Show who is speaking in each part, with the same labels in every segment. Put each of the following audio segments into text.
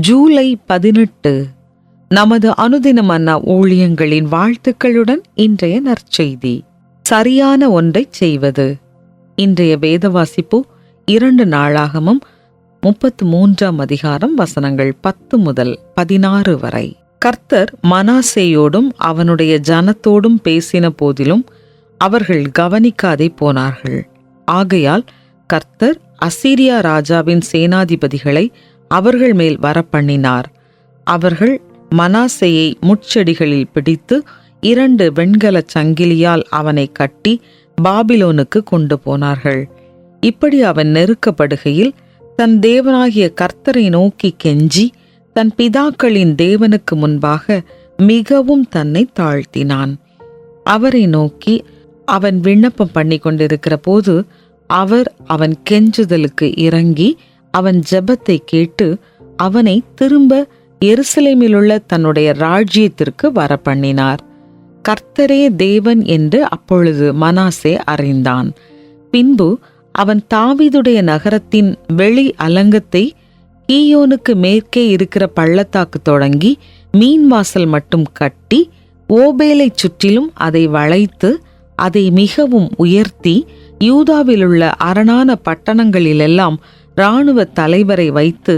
Speaker 1: ஜூலை பதினெட்டு நமது அனுதின ஊழியங்களின் வாழ்த்துக்களுடன் இன்றைய நற்செய்தி. சரியான ஒன்றைச் செய்வது. இன்றைய வேத வாசிப்பு இரண்டு நாளாகமும் முப்பத்து மூன்றாம் அதிகாரம் வசனங்கள் பத்து முதல் பதினாறு வரை. கர்த்தர் மனாசேயோடும் அவனுடைய ஜனத்தோடும் பேசின போதிலும் அவர்கள் கவனிக்காதே போனார்கள். ஆகையால் கர்த்தர் அசீரியா ராஜாவின் சேனாதிபதிகளை அவர்கள் மேல் வரப்பண்ணினார். அவர்கள் மனாசையை முட்செடிகளில் பிடித்து இரண்டு வெண்கலச் சங்கிலியால் அவனை கட்டி பாபிலோனுக்கு கொண்டு போனார்கள். இப்படி அவன் நெருக்கப்படுகையில் தன் தேவனாகிய கர்த்தரை நோக்கி கெஞ்சி தன் பிதாக்களின் தேவனுக்கு முன்பாக மிகவும் தன்னை தாழ்த்தினான். அவரை நோக்கி அவன் விண்ணப்பம் பண்ணி கொண்டிருக்கிற போது அவர் அவன் கெஞ்சுதலுக்கு இறங்கி அவன் ஜெபத்தை கேட்டு அவனை திரும்ப எருசலேமிலுள்ள தன்னுடைய ராஜ்யத்திற்கு வர பண்ணினார் கர்த்தரே தேவன் என்று அப்பொழுது மனாசே அறிந்தான். பின்பு அவன் தாவிதுடைய நகரத்தின் வெளி அலங்கத்தை ஈயோனுக்கு மேற்கே இருக்கிற பள்ளத்தாக்கு தொடங்கி மீன் வாசல் மட்டும் கட்டி ஓபேலைச் சுற்றிலும் அதை வளைத்து அதை மிகவும் உயர்த்தி யூதாவிலுள்ள அரணான பட்டணங்களிலெல்லாம் இராணுவ தலைவரை வைத்து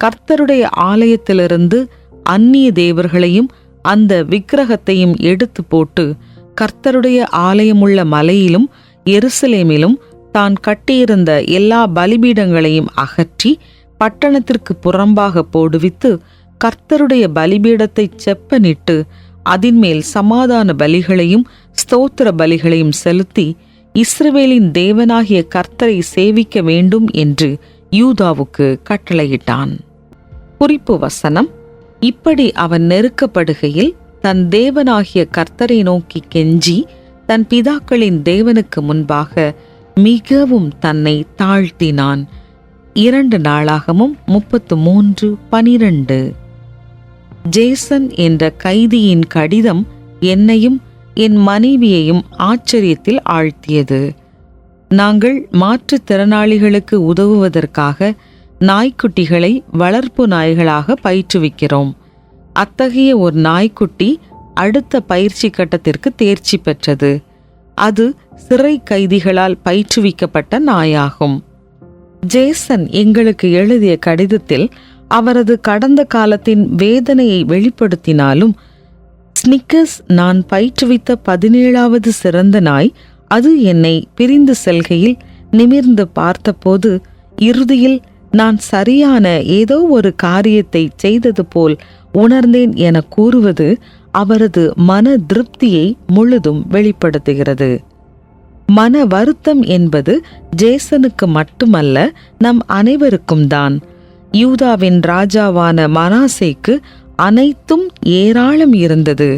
Speaker 1: கர்த்தருடைய ஆலயத்திலிருந்து அந்நிய தேவர்களையும் அந்த விக்கிரகத்தையும் எடுத்து போட்டு கர்த்தருடைய ஆலயமுள்ள மலையிலும் எருசலேமிலும் தான் கட்டியிருந்த எல்லா பலிபீடங்களையும் அகற்றி பட்டணத்திற்கு புறம்பாக போடுவித்து கர்த்தருடைய பலிபீடத்தை செப்பனிட்டு அதின்மேல் சமாதான பலிகளையும் ஸ்தோத்திர பலிகளையும் செலுத்தி இஸ்ரவேலின் தேவனாகிய கர்த்தரை சேவிக்க வேண்டும் என்று யூதாவுக்கு கட்டளையிட்டான். குறிப்பு வசனம் இப்படி அவன் நெருக்கப்படுகையில் தன் தேவனாகிய கர்த்தரை நோக்கி கெஞ்சி தன் பிதாக்களின் தேவனுக்கு முன்பாக மிகவும் தன்னை தாழ்த்தினான். இரண்டு நாளாகமும் முப்பத்து மூன்று பனிரண்டு. ஜேசன் என்ற கைதியின் கடிதம் என்னையும் என் மனைவியையும் ஆச்சரியத்தில் ஆழ்த்தியது. நாங்கள் மாற்றுத்திறனாளிகளுக்கு உதவுவதற்காக நாய்க்குட்டிகளை வளர்ப்பு நாய்களாக பயிற்றுவிக்கிறோம். அத்தகைய ஒரு நாய்க்குட்டி அடுத்த பயிற்சி கட்டத்திற்கு தேர்ச்சி பெற்றது. அது சிறை கைதிகளால் பயிற்றுவிக்கப்பட்ட நாயாகும். ஜேசன் எங்களுக்கு எழுதிய கடிதத்தில் அவரது கடந்த காலத்தின் வேதனையை வெளிப்படுத்தினாலும் ஸ்னிக்கர்ஸ் நான் பயிற்றுவித்த பதினேழாவது சிறந்த நாய் அது என்னை பிரிந்து செல்கையில் நிமிர்ந்து பார்த்தபோது இறுதியில் நான் சரியான ஏதோ ஒரு காரியத்தை செய்தது போல் உணர்ந்தேன் என கூறுவது அவரது மன திருப்தியை முழுதும் வெளிப்படுத்துகிறது. மன வருத்தம் என்பது ஜேசனுக்கு மட்டுமல்ல நம் அனைவருக்கும் தான். யூதாவின் ராஜாவான மனாசேக்கு அனைத்தும் ஏராளம் இருந்தது.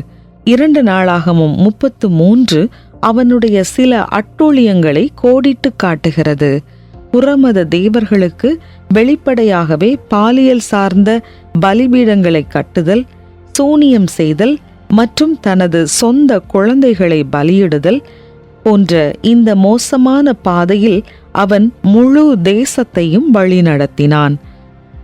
Speaker 1: இரண்டு நாளாகவும் முப்பத்து மூன்று அவனுடைய சில அட்டூழியங்களை கோடிட்டு காட்டுகிறது. புறமத தேவர்களுக்கு வெளிப்படையாகவே பாலியல் சார்ந்த பலிபீடங்களை கட்டுதல் சூனியம் செய்தல் மற்றும் தனது சொந்த குழந்தைகளை பலியிடுதல் போன்ற இந்த மோசமான பாதையில் அவன் முழு தேசத்தையும் வழிநடத்தினான்.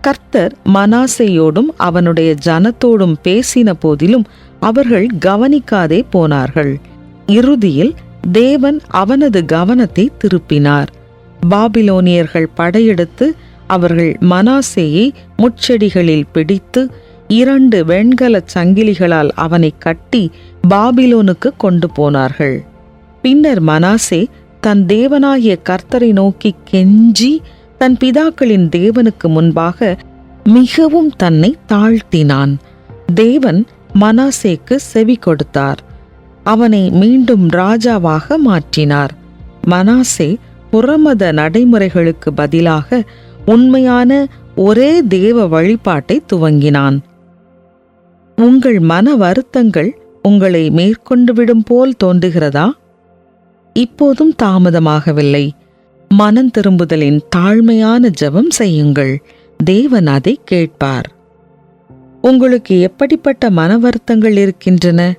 Speaker 1: கர்த்தர் மனாசையோடும் அவனுடைய ஜனத்தோடும் பேசின போதிலும் அவர்கள் கவனிக்காதே போனார்கள். இறுதியில் தேவன் அவனது கவனத்தை திருப்பினார். பாபிலோனியர்கள் படையெடுத்து அவர்கள் மனாசேயை முட்செடிகளில் பிடித்து இரண்டு வெண்கலச் சங்கிலிகளால் அவனை கட்டி பாபிலோனுக்கு கொண்டு போனார்கள். பின்னர் மனாசே தன் தேவனாகிய கர்த்தரை நோக்கி கெஞ்சி தன் பிதாக்களின் தேவனுக்கு முன்பாக மிகவும் தன்னை தாழ்த்தினான். தேவன் மனாசேக்கு செவி கொடுத்தார். அவனை மீண்டும் ராஜாவாக மாற்றினார். மனாசே புறமத நடைமுறைகளுக்கு பதிலாக உண்மையான ஒரே தேவ வழிபாட்டை துவங்கினான். உங்கள் மன வருத்தங்கள் உங்களை மேற்கொண்டு விடும் போல் தோன்றுகிறதா? இப்போதும் தாமதமாகவில்லை. மனம் திரும்புதலின் தாழ்மையான ஜெபம் செய்யுங்கள். தேவன் அதை கேட்பார். உங்களுக்கு எப்படிப்பட்ட மன வருத்தங்கள் இருக்கின்றன?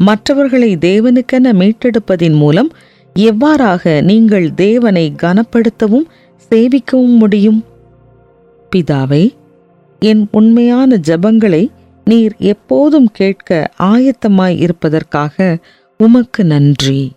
Speaker 1: மற்றவர்களை தேவனுக்கென மீட்டெடுப்பதின் மூலம் எவ்வாறாக நீங்கள் தேவனை கனப்படுத்தவும் சேவிக்கவும் முடியும்? பிதாவே என் உண்மையான ஜபங்களை நீர் எப்போதும் கேட்க ஆயத்தமாய் இருப்பதற்காக உமக்கு நன்றி.